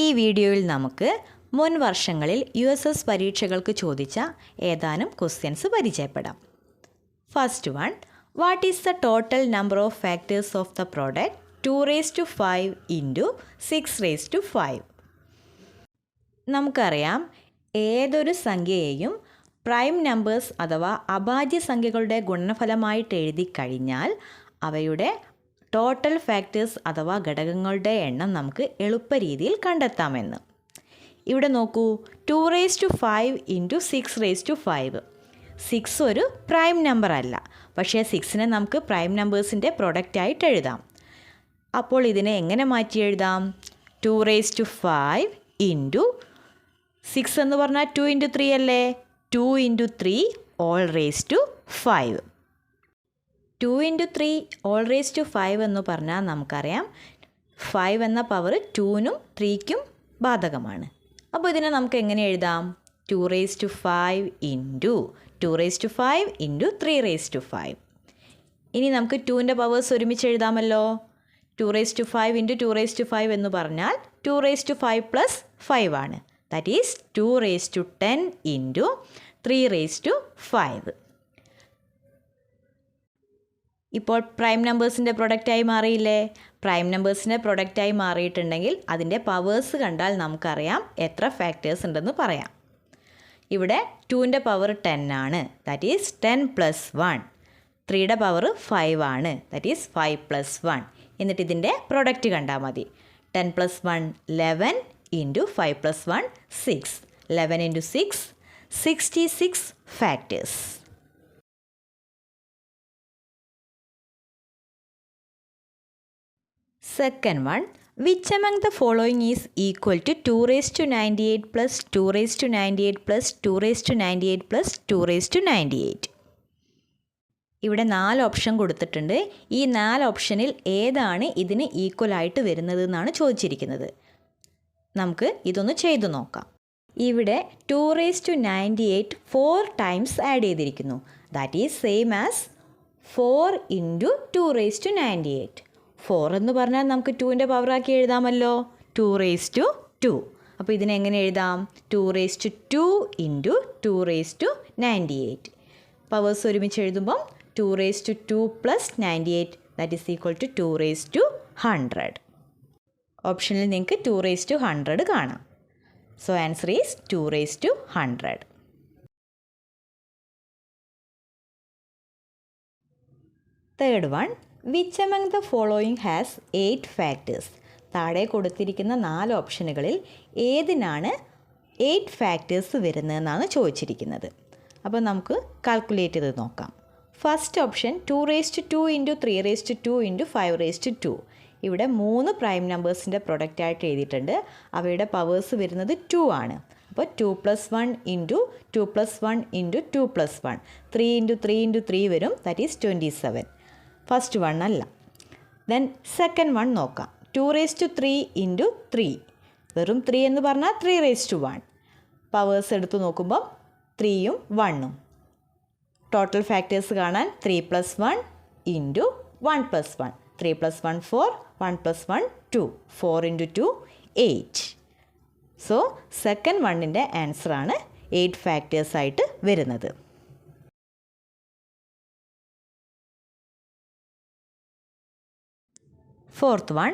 ഈ വീഡിയോയിൽ നമുക്ക് മുൻ വർഷങ്ങളിൽ യു എസ് എസ് പരീക്ഷകൾക്ക് ചോദിച്ച ഏതാനും ക്വസ്റ്റ്യൻസ് പരിചയപ്പെടാം. First one what is the total number of factors of the product two raise to five into six raise to five നമുക്കറിയാം ഏതൊരു സംഖ്യയെയും പ്രൈം നമ്പേഴ്സ് അഥവാ അഭാജ്യ സംഖ്യകളുടെ ഗുണനഫലമായിട്ട് എഴുതി കഴിഞ്ഞാൽ അവയുടെ ടോട്ടൽ ഫാക്ടേഴ്സ് അഥവാ ഘടകങ്ങളുടെ എണ്ണം നമുക്ക് എളുപ്പ രീതിയിൽ കണ്ടെത്താമെന്ന്. ഇവിടെ നോക്കൂ. Two raise to five into six raise to five six ഒരു പ്രൈം നമ്പർ അല്ല. പക്ഷേ സിക്സിനെ നമുക്ക് പ്രൈം നമ്പേഴ്സിന്റെ പ്രൊഡക്റ്റായിട്ട് എഴുതാം. അപ്പോൾ ഇതിനെ എങ്ങനെ മാറ്റി എഴുതാം? Two raise to five into six എന്ന് പറഞ്ഞാൽ ടു ഇന്റു ത്രീ അല്ലേ? Two into three whole raise to five two into three whole raise to five എന്ന് പറഞ്ഞാൽ നമുക്കറിയാം. ഫൈവ് എന്ന പവർ ടൂനും ത്രീക്കും ബാധകമാണ്. അപ്പോൾ ഇതിനെ നമുക്ക് എങ്ങനെ എഴുതാം? Two raise to five into two raise to five into three raise to five ഇനി നമുക്ക് ടുവിന്റെ പവേഴ്സ് ഒരുമിച്ച് എഴുതാമല്ലോ. Two raise to five into two raise to five എന്ന് പറഞ്ഞാൽ two raise to five plus five ആണ്. That is two raise to ten into three raise to five ഇപ്പോൾ prime നമ്പേഴ്സിന്റെ പ്രൊഡക്റ്റായി മാറിയില്ലേ? പ്രൈം നമ്പേഴ്സിന്റെ പ്രൊഡക്റ്റായി മാറിയിട്ടുണ്ടെങ്കിൽ അതിന്റെ പവേഴ്സ് കണ്ടാൽ നമുക്കറിയാം എത്ര ഫാക്ടേഴ്സ് ഉണ്ടെന്ന് പറയാം. ഇവിടെ ടുവിന്റെ പവർ ടെൻ ആണ്. That is ten plus one. ത്രീയുടെ പവർ ഫൈവ് ആണ്. That is five plus one. എന്നിട്ട് ഇതിന്റെ പ്രൊഡക്റ്റ് കണ്ടാൽ മതി. Ten plus one eleven into five plus one six. Eleven into six sixty six factors. Second one which among the following is equal to 2 raised to 98 plus 2 raised to 98 plus 2 raised to 98 plus 2 raised to 98 ഇവിടെ നാല് option കൊടുത്തിട്ടുണ്ട്. ഈ നാല് ഓപ്ഷനിൽ ഏതാണ് ഇതിന് equal ആയിട്ട് വരുന്നത് എന്നാണ് ചോദിച്ചിരിക്കുന്നത്. നമുക്ക് ഇതൊന്ന് ചെയ്തു നോക്കാം. ഇവിടെ two raise to ninety eight four times add ചെയ്തിരിക്കുന്നു. That is same as four into two raise to ninety eight four എന്ന് പറഞ്ഞാൽ നമുക്ക് ടുവിന്റെ പവറാക്കി എഴുതാമല്ലോ. ടു റേസ് ടു ടു അപ്പോൾ ഇതിനെ എങ്ങനെ എഴുതാം? Two raise to two into two raise to ninety eight powers ഒരുമിച്ച് എഴുതുമ്പം two raise to two plus ninety eight that is equal to two raise to hundred ഓപ്ഷനിൽ നിങ്ങൾക്ക് ടു റേസ് ടു ഹൺഡ്രഡ് കാണാം. So answer is two raise to hundred third one which among the following has eight factors താഴെ കൊടുത്തിരിക്കുന്ന നാല് ഓപ്ഷനുകളിൽ ഏതിനാണ് eight factors വരുന്നതെന്നാണ് ചോദിച്ചിരിക്കുന്നത്. അപ്പോൾ നമുക്ക് calculate ചെയ്ത് നോക്കാം. First option two raise to into three raise to into five raise to ഇവിടെ മൂന്ന് പ്രൈം നമ്പേഴ്സിന്റെ പ്രൊഡക്റ്റായിട്ട് എഴുതിയിട്ടുണ്ട്. അവയുടെ പവേഴ്സ് വരുന്നത് ടു ആണ്. അപ്പോൾ two plus one into two plus one into two plus one three into three into three വരും. That is twenty seven first one അല്ല. Then second one നോക്കാം. Two raise to three into three വെറും three എന്ന് പറഞ്ഞാൽ three raise to one powers എടുത്ത് നോക്കുമ്പം ത്രീയും വണ്ണും ടോട്ടൽ ഫാക്ടേഴ്സ് കാണാൻ three plus one into one plus one three plus one four one plus one two four into two eight so second വണ്ണിന്റെ ആൻസറാണ് എയ്റ്റ് ഫാക്ടേഴ്സായിട്ട് വരുന്നത്. Fourth one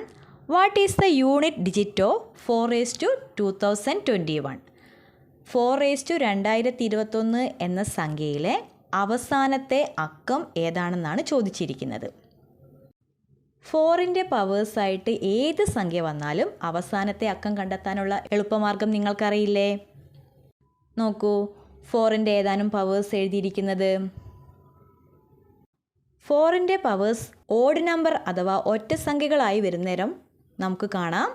what is the unit digit of four raise to two thousand twenty one four raise to രണ്ടായിരത്തി ഇരുപത്തൊന്ന് എന്ന സംഖ്യയിലെ അവസാനത്തെ അക്കം ഏതാണെന്നാണ് ചോദിച്ചിരിക്കുന്നത്. ഫോറിന്റെ പവേഴ്സായിട്ട് ഏത് സംഖ്യ വന്നാലും അവസാനത്തെ അക്കം കണ്ടെത്താനുള്ള എളുപ്പമാർഗം നിങ്ങൾക്കറിയില്ലേ? നോക്കൂ ഫോറിന്റെ ഏതാനും പവേഴ്സ് എഴുതിയിരിക്കുന്നത് ഫോറിന്റെ പവേഴ്സ് ഓഡ് നമ്പർ അഥവാ ഒറ്റ സംഖ്യകളായി വരുന്നേരം നമുക്ക് കാണാം.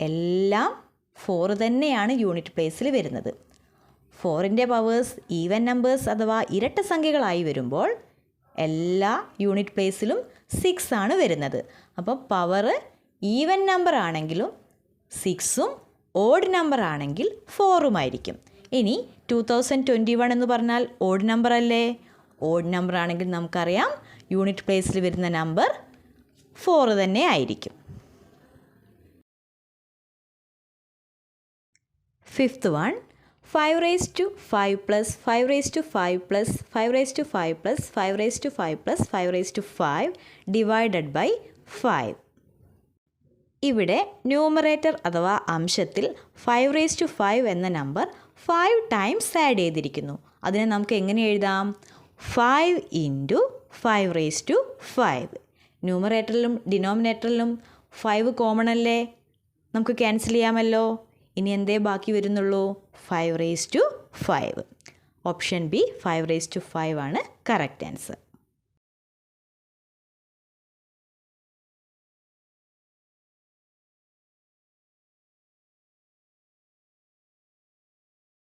എല്ലാം ഫോർ തന്നെയാണ് യൂണിറ്റ് പ്ലേസിൽ വരുന്നത്. ഫോറിന്റെ പവേഴ്സ് ഈവൻ നമ്പേഴ്സ് അഥവാ ഇരട്ട സംഖ്യകളായി വരുമ്പോൾ എല്ലാ യൂണിറ്റ് പ്ലേസിലും സിക്സ് ആണ് വരുന്നത്. അപ്പോൾ പവർ ഈവൻ നമ്പർ ആണെങ്കിലും സിക്സും ഓഡ് നമ്പർ ആണെങ്കിൽ ഫോറുമായിരിക്കും ഇനി ടു തൗസൻഡ് ട്വന്റി വൺ എന്ന് പറഞ്ഞാൽ ഓഡ് നമ്പർ അല്ലേ? ഓഡ് നമ്പർ ആണെങ്കിൽ നമുക്കറിയാം യൂണിറ്റ് പ്ലേസിൽ വരുന്ന നമ്പർ ഫോർ തന്നെ ആയിരിക്കും. Fifth one five raise to five plus five raise to five plus five raise to five plus five raise to five plus five raise to five divided by five. ഇവിടെ numerator അഥവാ അംശത്തിൽ five raise to five എന്ന number five times add ചെയ്തിരിക്കുന്നു. അതിനെ നമുക്ക് എങ്ങനെ എഴുതാം? Five into five raise to five ന്യൂമറേറ്ററിലും ഡിനോമിനേറ്ററിലും ഫൈവ് കോമൺ അല്ലേ? നമുക്ക് ക്യാൻസൽ ചെയ്യാമല്ലോ. ഇനി എന്തേ ബാക്കി വരുന്നുള്ളൂ? Five raise to five option B five raise to five ആണ് കറക്റ്റ് ആൻസർ